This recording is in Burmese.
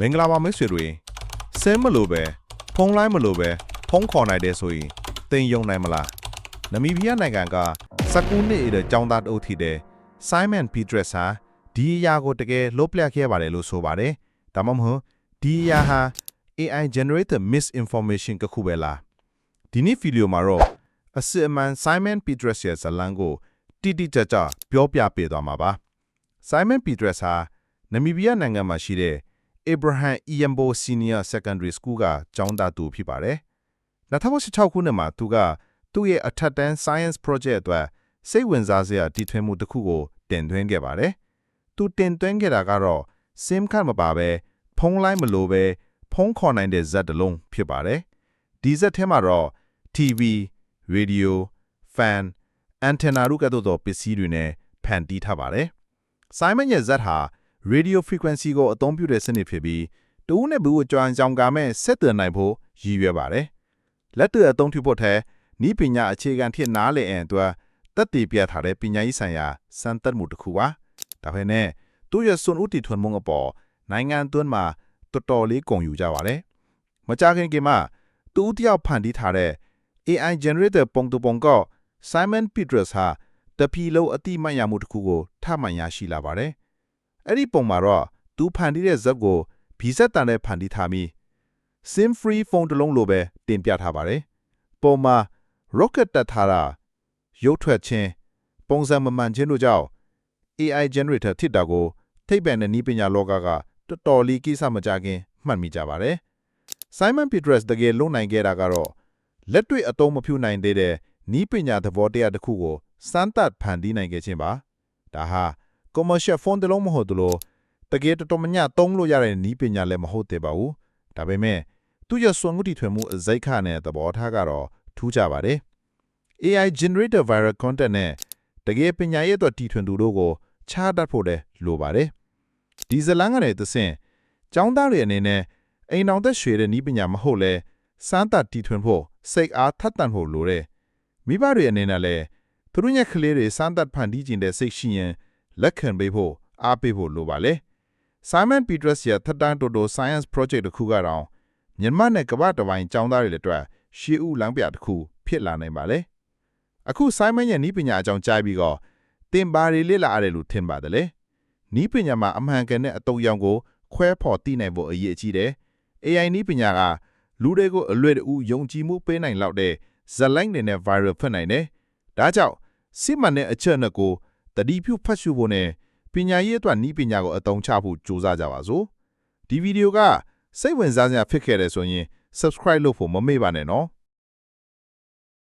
မင်္ဂလာပါမိတ်ဆွေတွေဆင်းမလို့ပဲဖုန်းလိုင်းမလို့ပဲဖုန်းခေါ်နိုင်တယ်ဆိုရင်တင်ယုံနိုင်မလားနမီးဘီးယားနိုင်ငံကစကူနှစ်အတဲ့ចောင်းသားတအုပ်ထီတဲ့ Simon Peters ဟာဒီအရာကိုတကယ်လုတ်ပြခဲ့ပါတယ်လို့ဆိုပါတယ်ဒါမှမဟုတ်ဒီအရာဟာ AI generated misinformation ကခုပဲလားဒီနေ့ဗီဒီယိုမှာတော့အစစ်အမှန် Simon Peters ရဲ့ဇာတ်လမ်းကိုတိတိကျကျပြောပြပေးသွားမှာပါ Simon Peters ဟာနမီးဘီးယားနိုင်ငံမှာရှိတဲ့ Abraham Iyambo Senior Secondary School ကကျောင်းသားသူဖြစ်ပါတယ်။2016ခုနှစ်မှာသူကသူ့ရဲ့အထက်တန်း Science Project အတွက်စိတ်ဝင်စားစရာတည်ထွင်မှုတစ်ခုကိုတင်သွင်းခဲ့ပါတယ်။သူတင်သွင်းခဲ့တာကတော့ SIM card မပါဘဲဖုန်းလိုင်းမလိုပဲဖုန်းခေါ်နိုင်တဲ့ဇက်တစ်လုံးဖြစ်ပါတယ်။ဒီဇက်ထဲမှာတော့ TV, Radio, Fan, Antenna တို့ကဲ့သို့သောပစ္စည်းတွေနဲ့ဖန်တီးထားပါတယ်။ Simon ရဲ့ဇက်ဟာ radio frequency ကိုအသုံးပြုတဲ့စနစ်ဖြစ်ပြီးတဦးနဲ့ဘူးကိုကြွမ်းကြောင်ကမဲ့ဆက်သွယ်နိုင်ဖို့ရည်ရွယ်ပါတယ်။လက်တွေ့အသုံးပြုဖို့ထဲဤပညာအခြေခံဖြစ်နားလည်အံအတွက်တက်တည်ပြထားတဲ့ပညာရေးဆိုင်ရာစံတက်မှုတစ်ခုပါ။ဒါပေမဲ့သူ့ရဲ့စွန့်ဦးတည်ထွင်မှုအပေါ်နိုင်ငံအတွင်းမှာတော်တော်လေးကုန်ယူကြပါတယ်။မကြခင်ကမှသူ့တယောက်ဖန်တီးထားတဲ့ AI generated ပုံတူပုံက Simon Peters ဟာတပီလုံးအတိမတ်ရမှုတစ်ခုကိုထမှန်ရရှိလာပါတယ်။ အဲ့ဒီပုံမှာတော့သူဖန်တီးတဲ့ဇက်ကိုဗီဇက်တန်နဲ့ဖန်တီးထားပြီး SIM free ဖုန်းတစ်လုံးလိုပဲတင်ပြထားပါတယ်။ပုံမှာ rocket တက်ထားတာရုပ်ထွက်ခြင်းပုံစံမမှန်ခြင်းတို့ကြောင့် AI generator ဖြစ်တာကိုထိပ်ပံနဲ့နီးပညာလောကကတော်တော်လေးကိစ္စမကြခင်မှတ်မိကြပါတယ်။ Simon Peters တကယ်လုံနိုင်ခဲ့တာကတော့လက်တွေ့အသုံးမပြုနိုင်သေးတဲ့နီးပညာသဘောတရားတစ်ခုကိုစမ်းသပ်ဖန်တီးနိုင်ခဲ့ခြင်းပါ။ဒါဟာ commercial phone တစ်လုံးမဟုတ်သလိုတကယ်တော်တော်များများသုံးလို့ရတဲ့နီးပညာလည်းမဟုတ်သေးပါဘူး။ဒါပေမဲ့သူ့ရဲ့စွမ်းကူတီထွင်မှုအစိတ်ခနဲ့သဘောထားကတော့ထူးကြပါတယ်။ AI generated viral content နဲ့တကယ်ပညာရေးအတွက်တီထွင်သူတို့ကိုခြားတတ်ဖို့လည်းလိုပါတယ်။ဒီဇလန်ကနေသဆင့်ကျောင်းသားတွေအနေနဲ့အိမ်အောင်သက်ရွှေတဲ့နီးပညာမဟုတ်လဲစမ်းသပ်တီထွင်ဖို့စိတ်အားထက်သန်ဖို့လိုတယ်။မိဘတွေအနေနဲ့လည်းသူတို့ရဲ့ကလေးတွေစမ်းသပ်ဖန်တီးခြင်းတဲ့စိတ်ရှိရင် လက်ခံပေးဖို့အားပေးဖို့လိုပါလေ။ Simon Peters ရဲ့ထက်တန်းတိုတို Science Project တစ်ခုကတော့မြန်မာနဲ့ကမ္ဘာတစ်ပိုင်းကျောင်းသားတွေလက်အတွက်ရှေးဦးလမ်းပြတစ်ခုဖြစ်လာနိုင်ပါလေ။အခု Simon ရဲ့နီးပညာအကြောင်းကြားပြီးတော့တင်ပါရီလေ့လာရတယ်လို့ထင်ပါတယ်လေ။နီးပညာမှာအမှန်ကန်တဲ့အတုံးရောင်ကိုခွဲဖော်သိနိုင်ဖို့အရေးကြီးတယ်။ AI နီးပညာကလူတွေကိုအလွယ်တကူယုံကြည်မှုပေးနိုင်လောက်တဲ့ဇက်လိုင်းတွေနဲ့ viral ဖြစ်နိုင်တယ်။ဒါကြောင့်စစ်မှန်တဲ့အချက်အနက်ကို တတိပြုဖတ်ရှုဖို့နဲ့ပညာရေးအတွက်နီးပညာကိုအသုံးချဖို့ကြိုးစားကြပါစို့ဒီဗီဒီယိုကစိတ်ဝင်စားစရာဖြစ်ခဲ့တယ်ဆိုရင် subscribe လုပ်ဖို့မမေ့ပါနဲ့နော်